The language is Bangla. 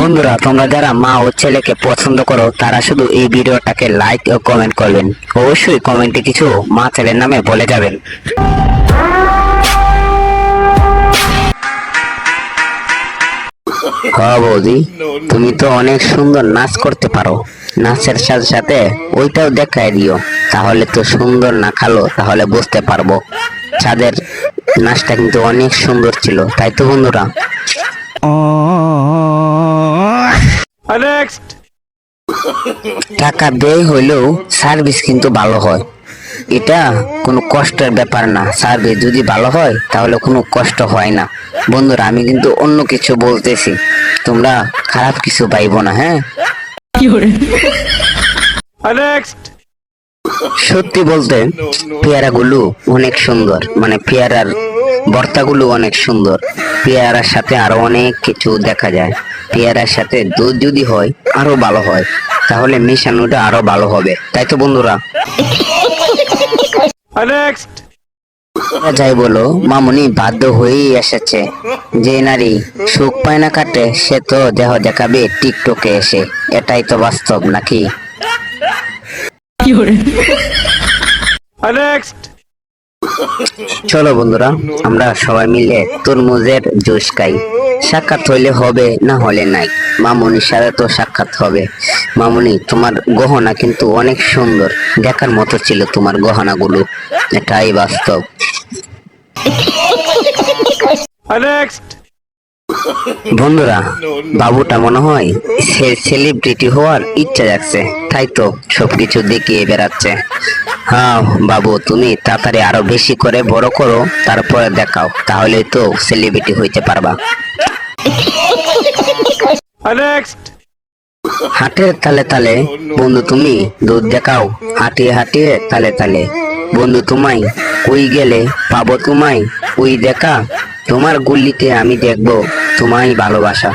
বন্ধুরা, তোমরা যারা মা ও ছেলেকে পছন্দ করো, তারা শুধু এই ভিডিওটাকে লাইক ও কমেন্ট করবেন। অবশ্যই কমেন্টে কিছু মা ছেলের নামে বলে যাবেন। হ্যাঁ বৌদি, তুমি তো অনেক সুন্দর নাচ করতে পারো। নাচের সাথে সাথে ওইটাও দেখায় দিও। তাহলে তো সুন্দর না খালো তাহলে বুঝতে পারব। ছাদের নাচটা কিন্তু অনেক সুন্দর ছিল, তাই তো বন্ধুরা. টাকা দেয় হইলেও সার্ভিস কিন্তু ভালো হয়। এটা কোনো কষ্টের ব্যাপার না। সার্ভিস যদি ভালো হয় তাহলে কোনো কষ্ট হয় না। বন্ধুরা আমি কিন্তু অন্য কিছু বলতেছি। তোমরা খারাপ কিছু পাইবো না হ্যাঁ? সত্যি বলতে পেয়ারাগুলো অনেক সুন্দর। মানে পেয়ারার ভর্তাগুলো অনেক সুন্দর। পেয়ারার সাথে আরও অনেক কিছু দেখা যায়। পেয়ারার সাথে দুধ যদি হয় আরও ভালো হয়। তাহলে মেশানোটা আরও ভালো হবে। তাই তো বন্ধুরা? যাই বলো মামুনি বাধ্য হয়েই এসেছে। যে নারী সুখ পায় না কাটে সে তো দেহ দেখাবে টিকটকে এসে। এটাই তো বাস্তব নাকি? Next. চলো বন্ধুরা আমরা সবাই মিলে তরমুজের জুস খাই। সাক্ষাৎ হইলে হবে না হলে নাই। মামুনির সাথে তো সাক্ষাৎ হবে। মামুনি তোমার গহনা কিন্তু অনেক সুন্দর। দেখার মতো ছিল তোমার গহনাগুলো। এটাই বাস্তব। বন্ধুরা বাবুটা মনে হয় সে সেলিব্রিটি হওয়ার ইচ্ছা যাচ্ছে তাই তো সবকিছু দেখিয়ে বেড়াচ্ছে। হ্যাঁ বাবু তুমি তাড়াতাড়ি আরও বেশি করে বড় করো তারপরে দেখাও তাহলে তো সেলিব্রিটি হইতে পারবা. হাটের তালে তালে বন্ধু তুমি দুধ দেখাও হাঁটিয়ে হাঁটিয়ে তালে তালে বন্ধু তোমায় ওই গেলে পাবো তোমায় ওই দেখা তোমার গুল্লিতে আমি দেখব তোমায় ভালোবাসা